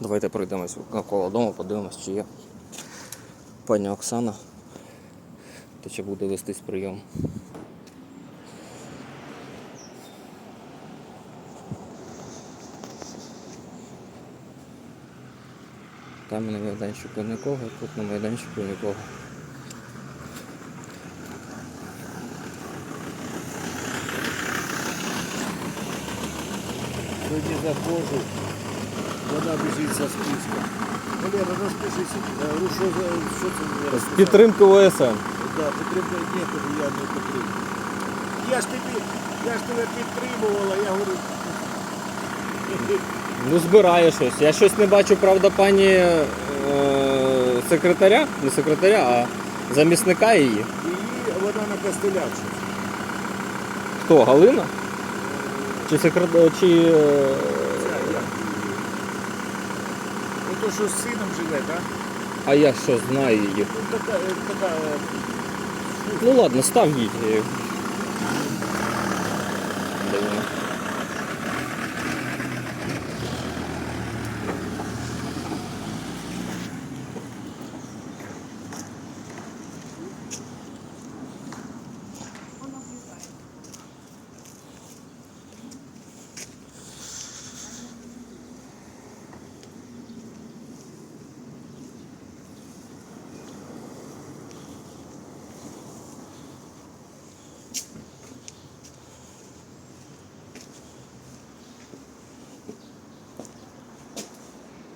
Давайте пройдемось навколо дому, подивимось, чи є пані Оксана. Та чи буде вестись прийом. Там на майданчику нікого, тут на майданчику нікого. Сьогодні заходжу, вона біжить за списком. Валера. Я що, що це за розписати? Підтримки ОСН. Да, підтримка ні, кажу, я не підтримую. Я ж тобі, я ж тебе підтримувала, я говорю, Ну збирає щось. Я щось не бачу, правда, пані е, секретаря, не секретаря, а замісника її. і вона на костелях щось. Хто, Галина? Чи секретар, чи. е, як її? Ото що з сином живе, так? А я що знаю її. Ну, така, е, така, е, Ну ладно, став їй. Де вона?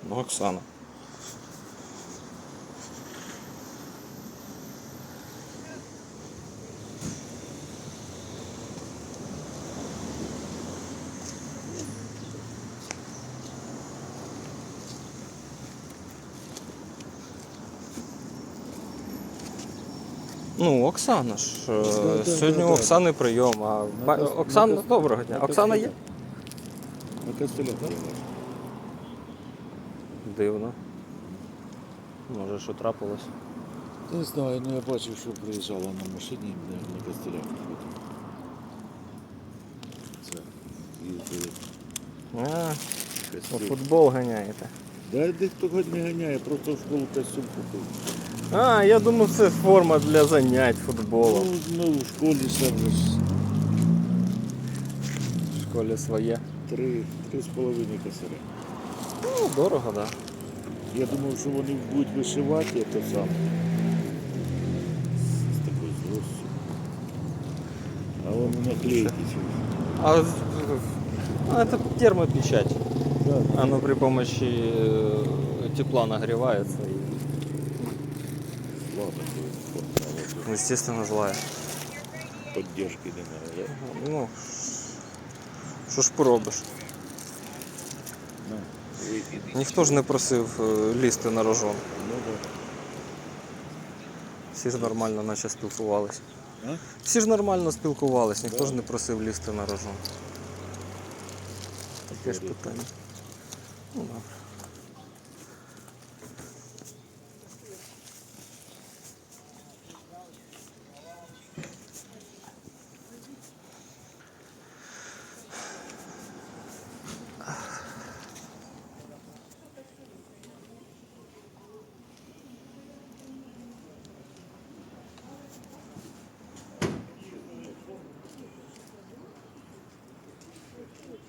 Ну, Оксана. Ну, Оксана ж. е, да, Сьогодні да, у да. Оксани прийом. А ба- Оксана, доброго дня. на Оксана є? На костелях живе. Дивно. Може, що трапилось? Не знаю, ну я бачив, що приїжджала на машині на, на костелях. Це їздили А, у костюм. футбол ганяєте. Да де хто хоч не ганяє, просто в школу костюм купив. А, я думав, це форма для занять футболом. Ну, ну, в школі ж В школі своє. три, три з половиною косаря. Ну, дорого, так. Да. Я думав, що вони будуть вишивати це саме. З такою злостю. А вони наклейки. ці. А, з- ну, это термопечать. Да, Оно при помощи э, тепла нагревается. И, слава такої естественно, злая. поддержки не надо. Ну, що ж поробиш? На, випій. Ніхто ж не просив е, лізти на рожон. Ну. Всі ж нормально наче спілкувалися. Всі ж нормально спілкувалися, ніхто ж не просив лізти на рожон. Таке ж питання. Ну, добре.